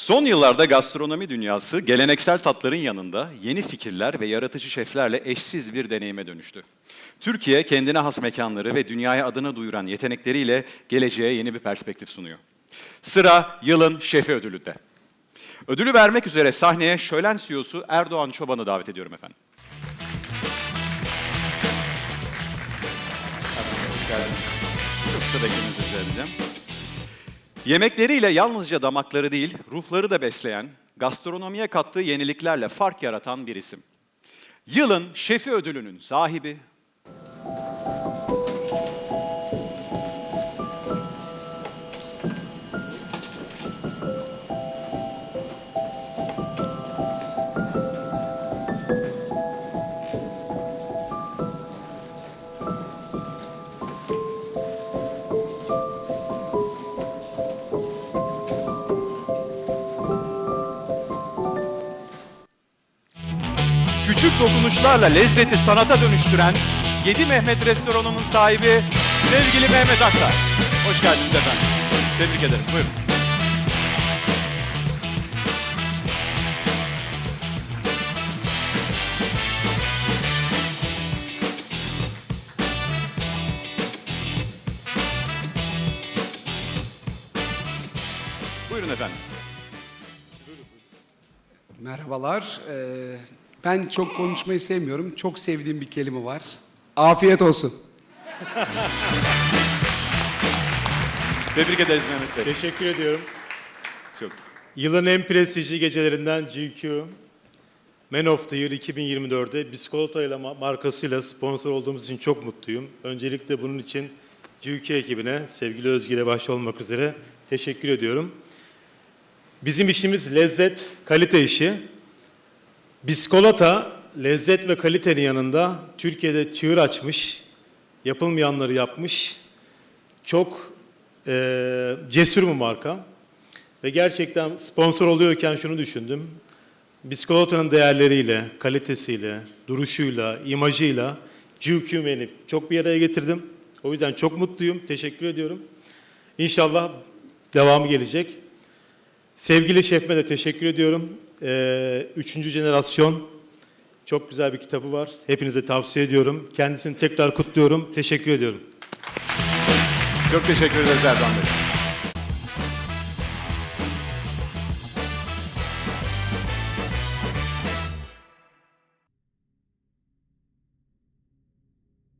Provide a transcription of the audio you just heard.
Son yıllarda gastronomi dünyası geleneksel tatların yanında yeni fikirler ve yaratıcı şeflerle eşsiz bir deneyime dönüştü. Türkiye kendine has mekanları ve dünyaya adını duyuran yetenekleriyle geleceğe yeni bir perspektif sunuyor. Sıra yılın şefi ödülünde. Ödülü vermek üzere sahneye Şölen CEO'su Erdoğan Çoban'ı davet ediyorum efendim. Çok kısa beklediğinizi rica edeceğim. Yemekleriyle yalnızca damakları değil, ruhları da besleyen, gastronomiye kattığı yeniliklerle fark yaratan bir isim. Yılın şefi ödülünün sahibi küçük dokunuşlarla lezzeti sanata dönüştüren 7 Mehmet Restoranı'nın sahibi sevgili Mehmet Aktar. Hoş geldiniz efendim. Tebrik ederim. Buyurun. Buyurun efendim. Merhabalar. Ee, ben çok konuşmayı sevmiyorum. Çok sevdiğim bir kelime var. Afiyet olsun. Tebrik ederiz Mehmet Bey. Teşekkür ediyorum. Çok. Yılın en prestijli gecelerinden GQ Man of the Year 2024'de Biskolata ile ma- markasıyla sponsor olduğumuz için çok mutluyum. Öncelikle bunun için GQ ekibine, sevgili Özgür'e ile başta olmak üzere teşekkür ediyorum. Bizim işimiz lezzet, kalite işi. Biskolata lezzet ve kalitenin yanında Türkiye'de çığır açmış, yapılmayanları yapmış, çok eee cesur bir marka. Ve gerçekten sponsor oluyorken şunu düşündüm. Biskolata'nın değerleriyle, kalitesiyle, duruşuyla, imajıyla GQ beni çok bir araya getirdim. O yüzden çok mutluyum. Teşekkür ediyorum. İnşallah devamı gelecek. Sevgili şefime de teşekkür ediyorum. Ee, üçüncü jenerasyon çok güzel bir kitabı var. Hepinize tavsiye ediyorum. Kendisini tekrar kutluyorum. Teşekkür ediyorum. Çok teşekkür ederiz Erdoğan Bey.